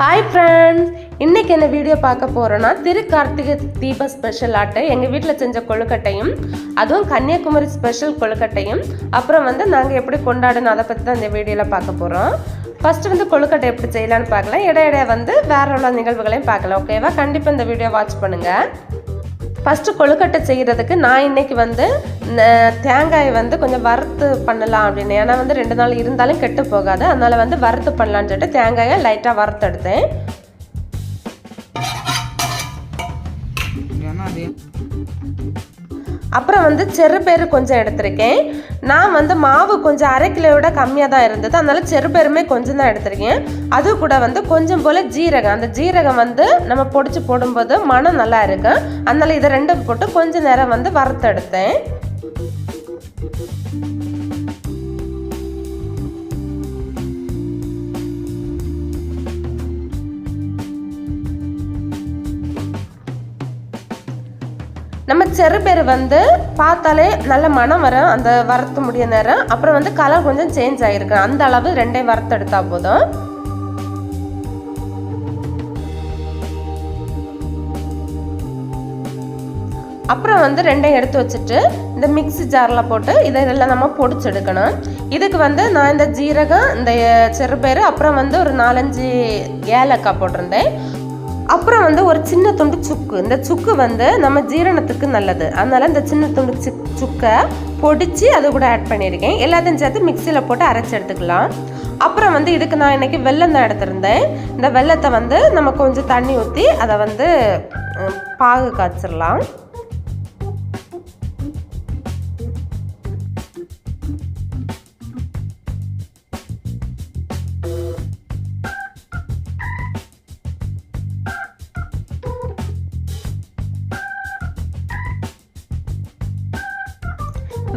Hi friends இன்றைக்கி என்ன video பார்க்க போகிறோன்னா திரு கார்த்திகை தீப ஸ்பெஷல் ஆட்டை எங்கள் வீட்டில் செஞ்ச கொழுக்கட்டையும் அதுவும் கன்னியாகுமரி ஸ்பெஷல் கொழுக்கட்டையும். அப்புறம் வந்து நாங்கள் எப்படி கொண்டாடணும் அதை பற்றி தான் இந்த வீடியோவில் பார்க்க போகிறோம் ஃபஸ்ட்டு வந்து கொழுக்கட்டை எப்படி செய்யலான்னு பார்க்கலாம். இடையிடையே வந்து வேற உள்ள நிகழ்வுகளையும் பார்க்கலாம். ஓகேவா கண்டிப்பாக இந்த வீடியோ வாட்ச் பண்ணுங்கள் ஃபஸ்ட்டு கொழுக்கட்டை செய்கிறதுக்கு நான் இன்னைக்கு வந்து தேங்காயை வந்து கொஞ்சம் வறுத்து பண்ணலாம் அப்படின்னு. ஏன்னா வந்து ரெண்டு நாள் இருந்தாலும் கெட்டு போகாது. அதனால் வந்து வறுத்து பண்ணலான்னு சொல்லிட்டு தேங்காயை லைட்டாக வறுத்து அப்புறம் வந்து செருப்பேறு கொஞ்சம் எடுத்திருக்கேன். நான் வந்து மாவு கொஞ்சம் அரை கிலோவிட கம்மியாக தான் இருந்தது. அதனால் செருப்பேருமே கொஞ்சம் தான் எடுத்திருக்கேன். அது கூட வந்து கொஞ்சம் போல் ஜீரகம். அந்த ஜீரகம் வந்து நம்ம பொடிச்சு போடும்போது மனம் நல்லா இருக்கும். அதனால் இதை ரெண்டும் போட்டு கொஞ்சம் நேரம் வந்து வறுத்து நம்ம செருப்பேறு வந்து பார்த்தாலே நல்ல மனம் வரும் அந்த வறுத்து முடிய நேரம். அப்புறம் வந்து கலர் கொஞ்சம் சேஞ்ச் ஆகிருக்கு அந்த அளவு ரெண்டையும் வறுத்து எடுத்தால் போதும். அப்புறம் வந்து ரெண்டையும் எடுத்து வச்சுட்டு இந்த மிக்ஸி ஜாரில் போட்டு இதை இதெல்லாம் நம்ம பொடிச்செடுக்கணும் இதுக்கு வந்து நான் இந்த ஜீரகம் இந்த சிறுபேர் அப்புறம் வந்து ஒரு நாலஞ்சு ஏலக்காய் போட்டிருந்தேன். அப்புறம் வந்து ஒரு சின்ன துண்டு சுக்கு. இந்த சுக்கு வந்து நம்ம ஜீரணத்துக்கு நல்லது. அதனால் இந்த சின்ன துண்டு சுக் சுக்கை பொடிச்சு அது கூட ஆட் பண்ணியிருக்கேன். எல்லாத்தையும் சேர்த்து மிக்சியில் போட்டு அரைச்சி எடுத்துக்கலாம். அப்புறம் வந்து இதுக்கு நான் இன்னைக்கு வெல்லம் தான் எடுத்திருந்தேன். இந்த வெல்லத்தை வந்து நம்ம கொஞ்சம் தண்ணி ஊற்றி அதை வந்து பாகு காய்ச்சிடலாம்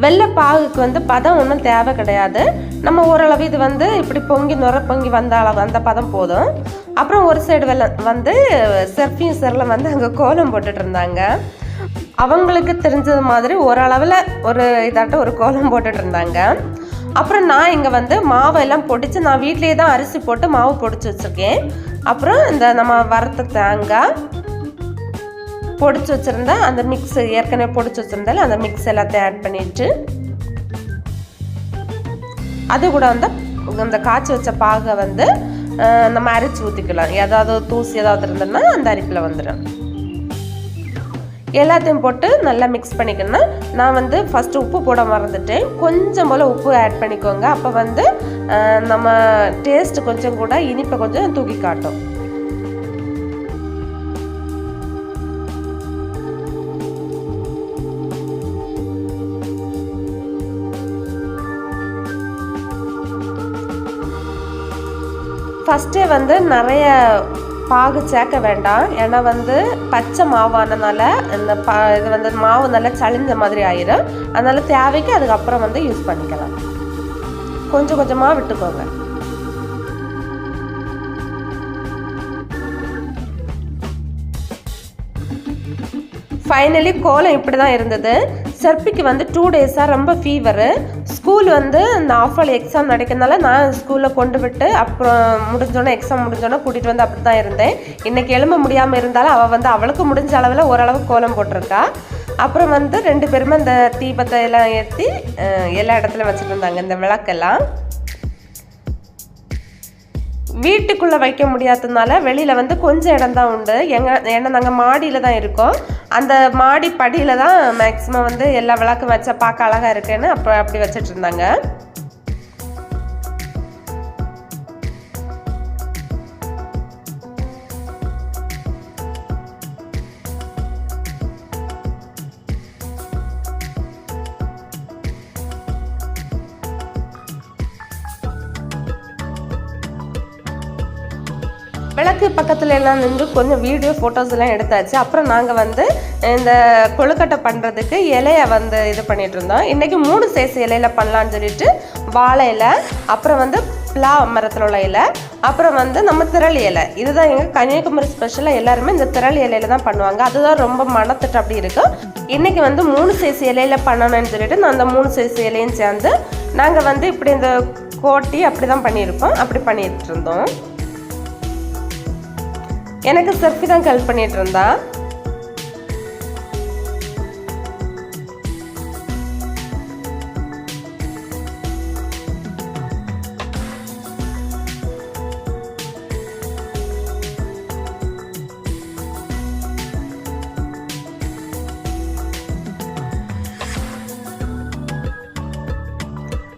வெள்ளை பாகுக்கு வந்து பதம் ஒன்றும் தேவை கிடையாது. நம்ம ஓரளவு இது வந்து இப்படி பொங்கி நுர பொங்கி வந்த அளவு அந்த பதம் போதும். அப்புறம் ஒரு சைடு வெள்ளம் வந்து செர்ஃபியும் செரில் வந்து அங்கே கோலம் போட்டுட்டு இருந்தாங்க. அவங்களுக்கு தெரிஞ்சது மாதிரி ஓரளவில் ஒரு இதாட்டம் ஒரு கோலம் போட்டுட்டு இருந்தாங்க. அப்புறம் நான் இங்கே வந்து மாவெல்லாம் பொடிச்சு நான் வீட்லேயே தான் அரிசி போட்டு மாவு பொடிச்சு வச்சுருக்கேன். அப்புறம் இந்த நம்ம வறுத்த தேங்காய் பொடிச்சு வச்சுருந்தா அந்த மிக்ஸ் ஏற்கனவே பொடிச்சு வச்சுருந்தால அந்த மிக்ஸ் எல்லாத்தையும் ஆட் பண்ணிட்டு அது கூட வந்து அந்த காய்ச்சி வச்ச பாகை வந்து நம்ம அரைச்சி ஊற்றிக்கலாம் ஏதாவது தூசி ஏதாவது இருந்ததுன்னா அந்த அரிப்பில் வந்துடும் எல்லாத்தையும் போட்டு நல்லா மிக்ஸ் பண்ணிக்கணும் நான் வந்து ஃபஸ்ட்டு உப்பு போட மறந்துட்டேன். கொஞ்சம் போல் உப்பு ஆட் பண்ணிக்கோங்க. அப்போ வந்து நம்ம டேஸ்ட் கொஞ்சம் கூட இனிப்பை கொஞ்சம் தூக்கி காட்டும். ஃபஸ்ட்டே வந்து நிறைய பாகு சேர்க்க வேண்டாம். ஏன்னா வந்து பச்சை மாவானதுனால இந்த பா இது வந்து மாவு நல்லா சளிஞ்ச மாதிரி ஆயிரும். அதனால் தேவைக்கு அதுக்கப்புறம் வந்து யூஸ் பண்ணிக்கலாம். கொஞ்சம் கொஞ்சமாக விட்டுக்கோங்க. ஃபைனலி கோலம் இப்படி தான் இருந்தது. செர்பிக்கு வந்து டூ டேஸாக ரொம்ப ஃபீவரு ஸ்கூல் வந்து இந்த ஆல் எக்ஸாம் நடக்கிறதுனால நான் ஸ்கூலில் கொண்டு விட்டு அப்புறம் முடிஞ்சோடனே எக்ஸாம் முடிஞ்சோடனே கூட்டிகிட்டு வந்து அப்படி தான் இருந்தேன். இன்னைக்கு எழும்ப முடியாமல் இருந்தாலும் அவள் வந்து அவளுக்கு முடிஞ்ச அளவில் ஓரளவு கோலம் போட்டிருக்கா. அப்புறம் வந்து ரெண்டு பேருமே அந்த தீபத்தை எல்லாம் ஏற்றி எல்லா இடத்துலையும் வச்சுட்டு இருந்தாங்க. இந்த விளக்கெல்லாம். வீட்டுக்குள்ளே வைக்க முடியாததுனால வெளியில் வந்து கொஞ்சம் இடம் தான் உண்டு. எங்கள் ஏன்னா நாங்கள் மாடியில் தான் இருக்கோம். அந்த மாடி படியில் தான் மேக்ஸிமம் வந்து எல்லா விளக்கும் வச்சா பார்க்க அழகாக இருக்குன்னு அப்போ அப்படி வச்சிட்டு விளக்கு பக்கத்தில் எல்லாம் நின்று கொஞ்சம் வீடியோ ஃபோட்டோஸ் எல்லாம் எடுத்தாச்சு. அப்புறம் நாங்கள் வந்து இந்த கொழுக்கட்டை பண்ணுறதுக்கு இலையை வந்து இது பண்ணிகிட்டு இருந்தோம். இன்றைக்கி மூணு சைஸ் இலையில பண்ணலான்னு சொல்லிட்டு வாழை இலை அப்புறம் வந்து பிளா மரத்தில் உள்ள இலை அப்புறம் வந்து நம்ம திரள் இலை. இதுதான் எங்கள் கன்னியாகுமரி ஸ்பெஷலாக எல்லாருமே இந்த திரள் இலையில தான் பண்ணுவாங்க. அதுதான் ரொம்ப மனத்துட்டு அப்படி இருக்கும் இன்றைக்கி வந்து மூணு சைஸ் இலையில பண்ணணும்னு சொல்லிட்டு நான் அந்த மூணு சைஸ் இலையும் சேர்ந்து நாங்கள் வந்து இப்படி இந்த கோட்டி அப்படி தான் பண்ணியிருக்கோம். அப்படி பண்ணிட்டு இருந்தோம். எனக்கு செஃபி தான் ஹெல்ப் பண்ணிட்டு இருந்தா?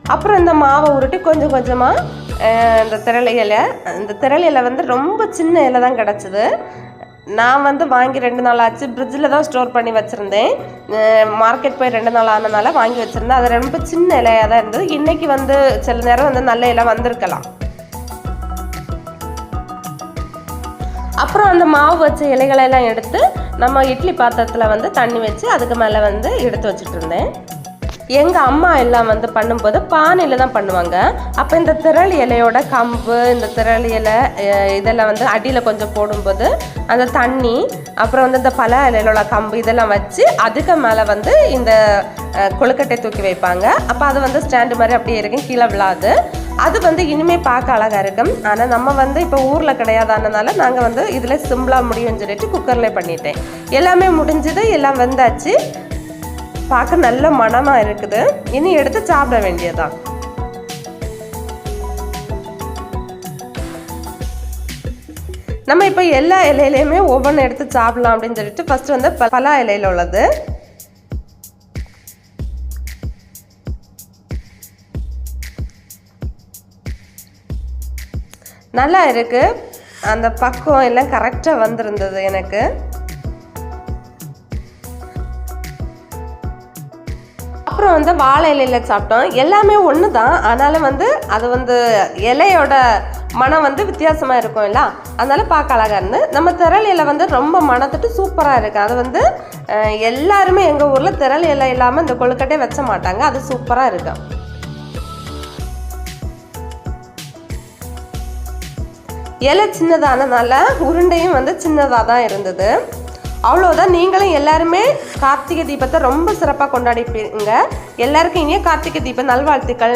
அப்புறம் இந்த மாவை உருட்டி கொஞ்சம் கொஞ்சமாக இந்த திரளை இலை. இந்த திரளை இலை வந்து ரொம்ப சின்ன இலை தான் கிடச்சிது. நான் வந்து வாங்கி ரெண்டு நாள் ஆச்சு. ஃப்ரிட்ஜில் தான் ஸ்டோர் பண்ணி வச்சுருந்தேன். மார்க்கெட் போய் ரெண்டு நாள் ஆனனால வாங்கி வச்சுருந்தேன். அது ரொம்ப சின்ன இலையாக தான் இருந்தது. இன்றைக்கி வந்து சில நேரம் வந்து நல்ல இலை வந்திருக்கலாம். அப்புறம் அந்த மாவு வச்ச இலைகளெல்லாம் எடுத்து நம்ம இட்லி பாத்திரத்தில் வந்து தண்ணி வச்சு அதுக்கு மேலே வந்து எடுத்து வச்சுட்டு இருந்தேன். எங்கள் அம்மா எல்லாம் வந்து பண்ணும்போது பானையில் தான் பண்ணுவாங்க. அப்போ இந்த திரள் இலையோட கம்பு இந்த திரள் இலை இதெல்லாம் வந்து அடியில் கொஞ்சம் போடும்போது அந்த தண்ணி அப்புறம் வந்து இந்த பல இலையிலோட கம்பு இதெல்லாம் வச்சு அதுக்கு மேலே வந்து இந்த கொழுக்கட்டை தூக்கி வைப்பாங்க. அப்போ அது வந்து ஸ்டாண்டு மாதிரி அப்படியே இருக்கும் கீழே விழாது. அது வந்து இனிமே பார்க்க அழகாக இருக்கும். ஆனால் நம்ம வந்து இப்போ ஊரில் கிடையாதானனால நாங்கள் வந்து இதில் சிம்பிளாக முடியும்னு சொல்லிட்டு குக்கரில் பண்ணிட்டேன். எல்லாமே முடிஞ்சது எல்லாம் வந்தாச்சு. பார்க்க நல்ல மனமாக இருக்குது. இனி எடுத்து சாப்பிட வேண்டியதுதான். நம்ம இப்போ எல்லா இலையிலையுமே ஒவ்வொன்று எடுத்து சாப்பிடலாம் அப்படின்னு சொல்லிட்டு ஃபர்ஸ்ட் வந்து பலா இலையில உள்ளது. நல்லா இருக்கு. அந்த பக்குவம் எல்லாம் கரெக்டாக வந்திருந்தது எனக்கு. அப்புறம் வந்து வாழை இலையில சாப்பிட்டோம். எல்லாமே ஒன்று தான் ஆனாலும் வந்து அது வந்து இலையோட மனம் வந்து வித்தியாசமாக இருக்கும் இல்ல? அதனால பார்க்க அழகாக இருந்து நம்ம திரள் இலை வந்து ரொம்ப மனத்துட்டு சூப்பராக இருக்கு. அது வந்து எல்லாருமே எங்கள் ஊரில் திரள் இலை இல்லாமல் இந்த கொழுக்கட்டையை வச்ச மாட்டாங்க. அது சூப்பராக இருக்கும் இலை சின்னதானதுனால உருண்டையும் வந்து சின்னதாக தான் இருந்தது. அவ்வளோதான் நீங்களும் எல்லாருமே கார்த்திகை தீபத்தை ரொம்ப சிறப்பாக கொண்டாடிப்பீங்க. எல்லாருக்கும் இனிய கார்த்திகை தீப நல்வாழ்த்துக்கள்.